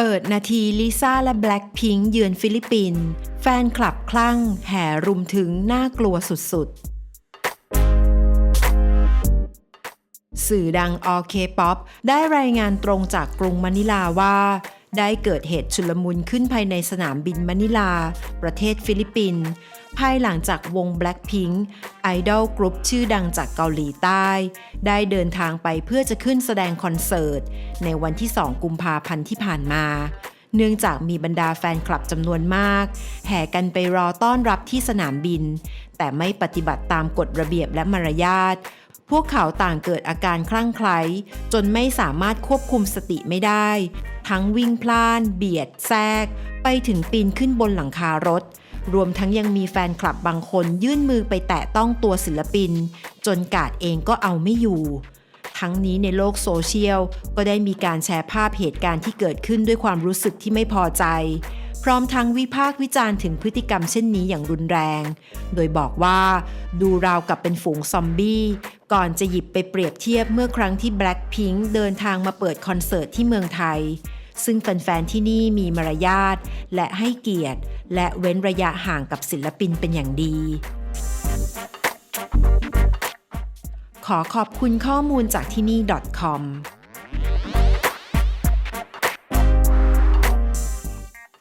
เปิดนาทีลิซ่าและแบล็คพิงค์เยือนฟิลิปปินส์แฟนคลับคลั่งแห่รุมถึงน่ากลัวสุดๆ สื่อดังออเคป๊อปได้รายงานตรงจากกรุงมะนิลาว่า ได้เกิดเหตุชุลมุนขึ้นภายในสนามบินมะนิลา ประเทศฟิลิปปินส์ภายหลังจากวง Blackpink ไอดอลกรุ๊ปชื่อดังจากเกาหลีใต้ ได้เดินทางไปเพื่อจะขึ้นแสดงคอนเสิร์ต ในวันที่ 2 กุมภาพันธ์ที่ผ่านมา เนื่องจากมีบรรดาแฟนคลับจำนวนมาก แห่กันไปรอต้อนรับที่สนามบิน แต่ไม่ปฏิบัติตามกฎระเบียบและมารยาท พวกเขาต่างเกิดอาการคลั่งไคล้จนไม่สามารถควบคุมสติไม่ได้ ทั้งวิ่งพล่าน เบียด แทรก ไปถึงปีนขึ้นบนหลังคารถ รวมทั้งยังมีแฟนคลับบางคนยื่นมือไปแตะต้องตัวศิลปิน จนกาดเองก็เอาไม่อยู่ ทั้งนี้ในโลกโซเชียลก็ได้มีการแชร์ภาพเหตุการณ์ที่เกิดขึ้นด้วยความรู้สึกที่ไม่พอใจ ร้อมทั้งวิพากษ์วิจารณ์ถึงพฤติกรรมเช่นนี้อย่างรุนแรง โดยบอกว่าดูราวกับเป็นฝูงซอมบี้ ก่อนจะหยิบไปเปรียบเทียบเมื่อครั้งที่ Blackpink เดินทางมาเปิดคอนเสิร์ตที่เมืองไทย ซึ่งแฟนๆที่นี่มีมารยาทและให้เกียรติ และเว้นระยะห่างกับศิลปินเป็นอย่างดี ขอขอบคุณข้อมูลจากที่นี่ .com